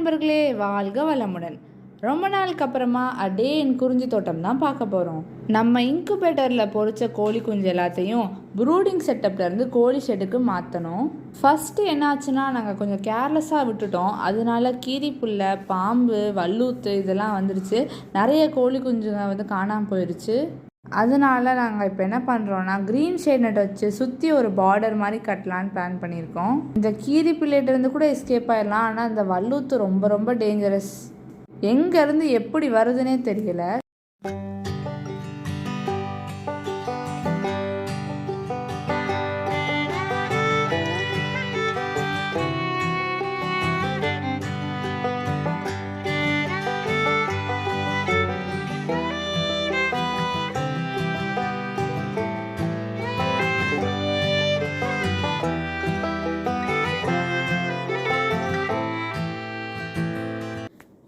நண்பர்களே வாழ்க வளமுடன். ரொம்ப நாளுக்கு அப்புறமா அடே என் குறிஞ்சி தோட்டம் தான் பார்க்க போகிறோம் நம்ம இன்குபேட்டரில் பொறிச்ச கோழி குஞ்சு எல்லாத்தையும் ப்ரூடிங் செட்டப்ல இருந்து கோழி ஷெட்டுக்கு மாற்றணும் ஃபஸ்ட்டு என்னாச்சுன்னா நாங்கள் கொஞ்சம் கேர்லெஸ்ஸாக விட்டுட்டோம். அதனால கீரி புல்லை பாம்பு வல்லூத்து இதெல்லாம் வந்துருச்சு. நிறைய கோழி குஞ்சுங்க வந்து காணாமல் போயிடுச்சு அதனால நாங்கள் இப்போ என்ன பண்ணுறோன்னா க்ரீன் ஷேட் நெட் வச்சு சுற்றி ஒரு பார்டர் மாதிரி கட்டலான்னு பிளான் பண்ணியிருக்கோம். இந்த கீரி பிள்ளைகிட்டேருந்து கூட எஸ்கேப் ஆயிடலாம் ஆனால் இந்த வல்லூத்து ரொம்ப ரொம்ப டேஞ்சரஸ் எங்கேருந்து எப்படி வருதுன்னே தெரியல.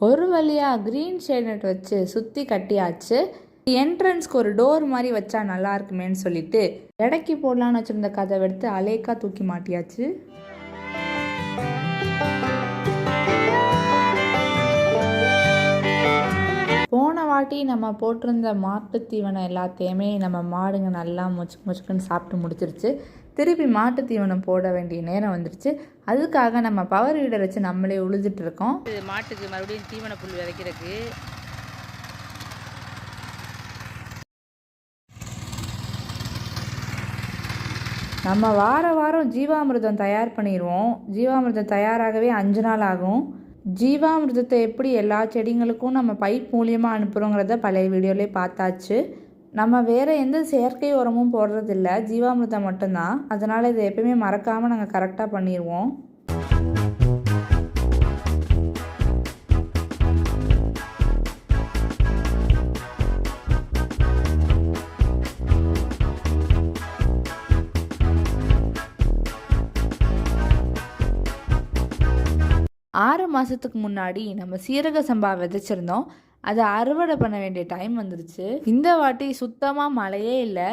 ஒரு வழியாக க்ரீன் ஷேட் நெட் வச்சு சுற்றி கட்டியாச்சு. என்ட்ரன்ஸ்க்கு ஒரு டோர் மாதிரி வச்சா நல்லா இருக்குமேன்னு சொல்லிட்டு இடைக்கு போடலான்னு வச்சுருந்த கதவை எடுத்து அலேக்கா தூக்கி மாட்டியாச்சு. போன வாட்டி நம்ம போட்டிருந்த மாட்டுத்தீவனம் எல்லாத்தையுமே நம்ம மாடுங்க நல்லா முச்சு முச்சுக்குன்னு சாப்பிட்டு முடிச்சிருச்சு. திருப்பி மாட்டுத் தீவனம் போட வேண்டிய நேரம் வந்துருச்சு. அதுக்காக நம்ம பவர் வீடர் வச்சு நம்மளே உழுதுட்டு இருக்கோம் இது மாட்டுக்கு மறுபடியும் தீவன புல் விதைக்கிறதுக்கு. நம்ம வார வாரம் ஜீவாமிர்தம் தயார் பண்ணிடுவோம் ஜீவாமிர்தம் தயாராகவே அஞ்சு நாள் ஆகும். ஜீவாமிர்தத்தை எப்படி எல்லா செடிங்களுக்கும் நம்ம பைப் மூலியமாக அனுப்புகிறோங்கிறத பழைய வீடியோலேயே பார்த்தாச்சு. நம்ம வேறு எந்த செயற்கை உரமும் போடுறதில்ல. ஜீவாமிர்தம் மட்டும்தான். அதனால் இதை எப்பயுமே மறக்காமல் நாங்கள் கரெக்டாக பண்ணிடுவோம் ஆறு மாதத்துக்கு முன்னாடி நம்ம சீரக சம்பா விதைச்சிருந்தோம். அதை அறுவடை பண்ண வேண்டிய டைம் வந்துருச்சு. இந்த வாட்டி சுத்தமாக மழையே இல்லை.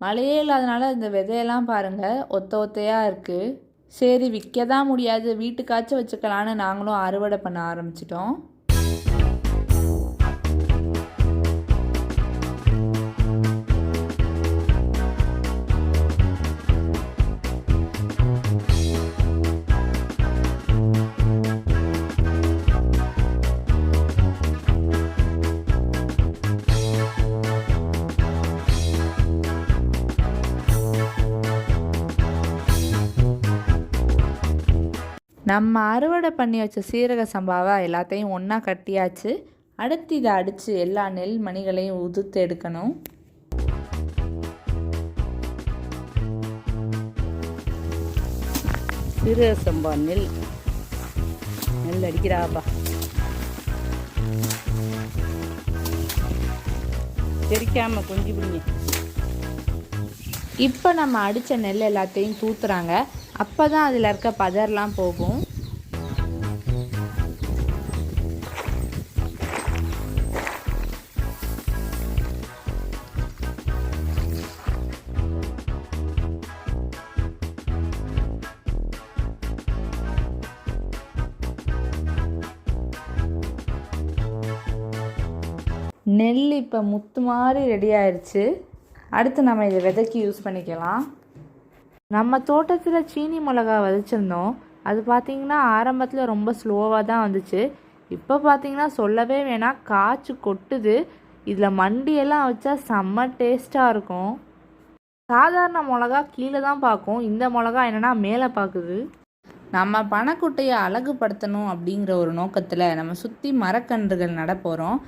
மழையே இல்லாதனால இந்த விதையெல்லாம் பாருங்கள் ஒத்த ஒத்தையாக இருக்குது சரி விற்க தான் முடியாது. வீட்டுக்காச்சும் வச்சுக்கலான்னு நாங்களும் அறுவடை பண்ண ஆரம்பிச்சிட்டோம். நம்ம அறுவடை பண்ணி வச்ச சீரக சம்பாவை எல்லாத்தையும் ஒன்றா கட்டியாச்சு. அடுத்து இதை அடித்து எல்லா நெல் மணிகளையும் உதுத்து எடுக்கணும். சீரக சம்பா நெல். நெல் அடிக்கிறாப்பா. தெரிக்காமல் கொஞ்சம் பிடிங்க இப்போ நம்ம அடித்த நெல் எல்லாத்தையும் தூத்துறாங்க. அப்போ தான் அதில் இருக்க பதர்லாம் போகும். நெல் இப்போ முத்து மாதிரி ரெடி ஆயிடுச்சு அடுத்து நம்ம இதை விதைக்கு யூஸ் பண்ணிக்கலாம். நம்ம தோட்டத்தில் சீனி மிளகா விதைச்சிருந்தோம். அது பார்த்திங்கன்னா ஆரம்பத்தில் ரொம்ப ஸ்லோவாக தான் வந்துச்சு. இப்போ பார்த்திங்கன்னா சொல்லவே வேணாம் காய்ச்சி கொட்டுது. இதில் மண்டியெல்லாம் வச்சா செம்ம டேஸ்ட்டாக இருக்கும். சாதாரண மிளகா கீழே தான் பார்க்கும் இந்த மிளகா என்னென்னா மேலே பார்க்குது நம்ம பணக்குட்டையை அழகுபடுத்தணும் அப்படிங்கிற ஒரு நோக்கத்தில் நம்ம சுற்றி மரக்கன்றுகள் நட போகிறோம்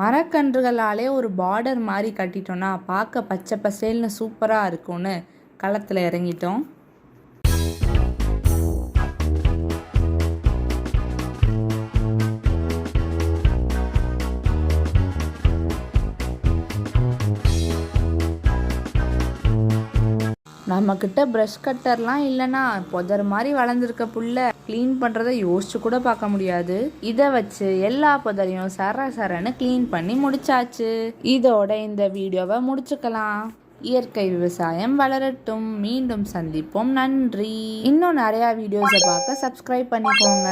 மரக்கன்றுகளாலே ஒரு பார்டர் மாதிரி கட்டிட்டோன்னா பார்க்க பச்சை பசேல்னு சூப்பராக இருக்கும்னு களத்தில் இறங்கிட்டோம். நம்மக்கிட்ட ப்ரஷ் கட்டர்லாம் இல்லைன்னா புதர் மாதிரி வளர்ந்துருக்க புள்ள க்ளீன் பண்ணுறதை யோசிச்சு கூட பார்க்க முடியாது. இதை வச்சு எல்லா புதரையும் சர சரன்னு க்ளீன் பண்ணி முடிச்சாச்சு. இதோட இந்த வீடியோவை முடிச்சுக்கலாம். இயற்கை விவசாயம் வளரட்டும். மீண்டும் சந்திப்போம். நன்றி. இன்னும் நிறையா வீடியோஸை பார்க்க சப்ஸ்கிரைப் பண்ணிக்கோங்க.